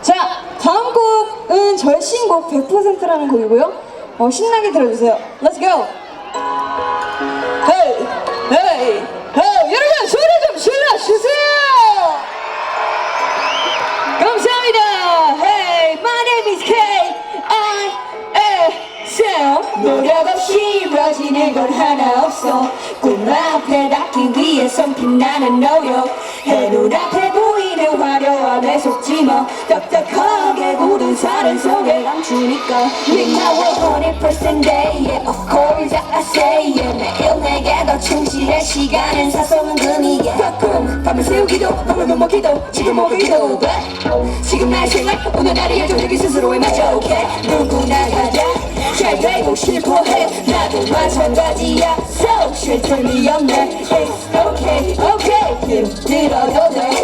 자, 다음 곡은 저의 신곡 100%라는 곡이고요. 어, 신나게 들어주세요. Let's go! 헤이! 헤이! 헤이! 여러분, 소리 좀 질러주세요! 감사합니다! Hey, my name is K. I am 노력 없이 이루어지는 건 하나 없어 꿈 앞에 닿기 위해선 빛나는 노력 해 눈앞에 보이는 화려함에 속지 마. 딱딱하게 굳은 살은 속에 감추니까. my world 100% day yeah, Of course I say yeah 매일 내게 더 충실해. 시간은 사소한 금이야. 가끔 밤을 새우기도 밤을 못 먹기도 지금 먹기도 But 지금 나의 생활 오늘 나를 열정적인 스스로에 맞춰 okay. 누구나 가자 잘 되고 싶어해 나도 마찬가지야 So 쉴 틈이 없네. It's okay okay 힘들어도 돼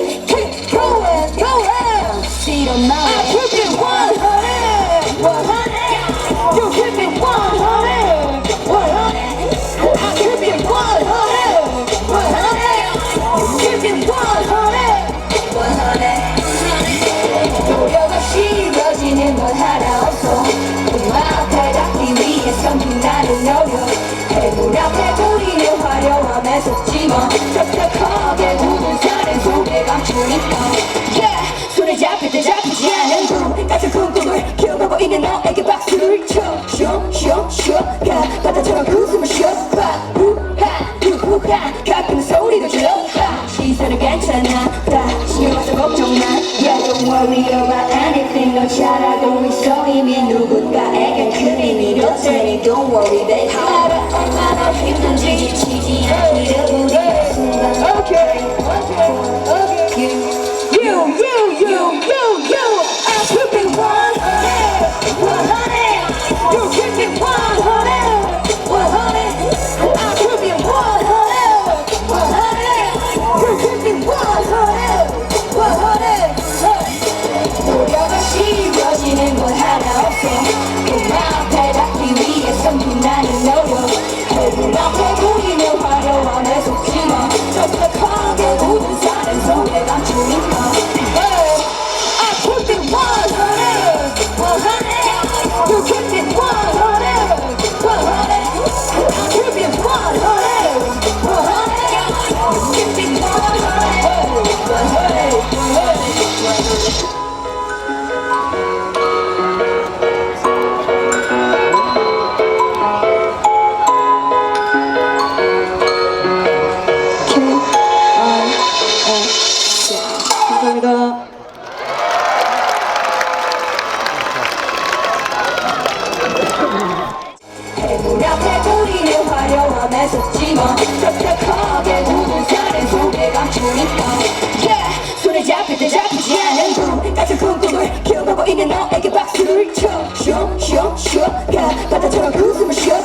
있는 너에게 박수를 쳐. 쇼, 쇼, 쇼. 가 바다처럼 웃음을 쉬어봐. 우하, 우하. 가끔 소리도 질러. 하, 시선은 괜찮아. 다. 신경 와서 걱정 마. Yeah, don't worry about anything. 넌 잘하고 있어. 이미 누군가에게 큰될 테니 Don't worry. baby 알아 얼마나 힘든지 위해 화려함에 속지마 답답하게 굳은 살은 속에 감추니까. Yeah. 손에 잡힐 때 잡히지 않은 꿈 같은 꿈꿈을 키워가고 있는 너에게 박수를 쳐 쇼, 쇼, 쇼가 바다처럼 웃음을 우하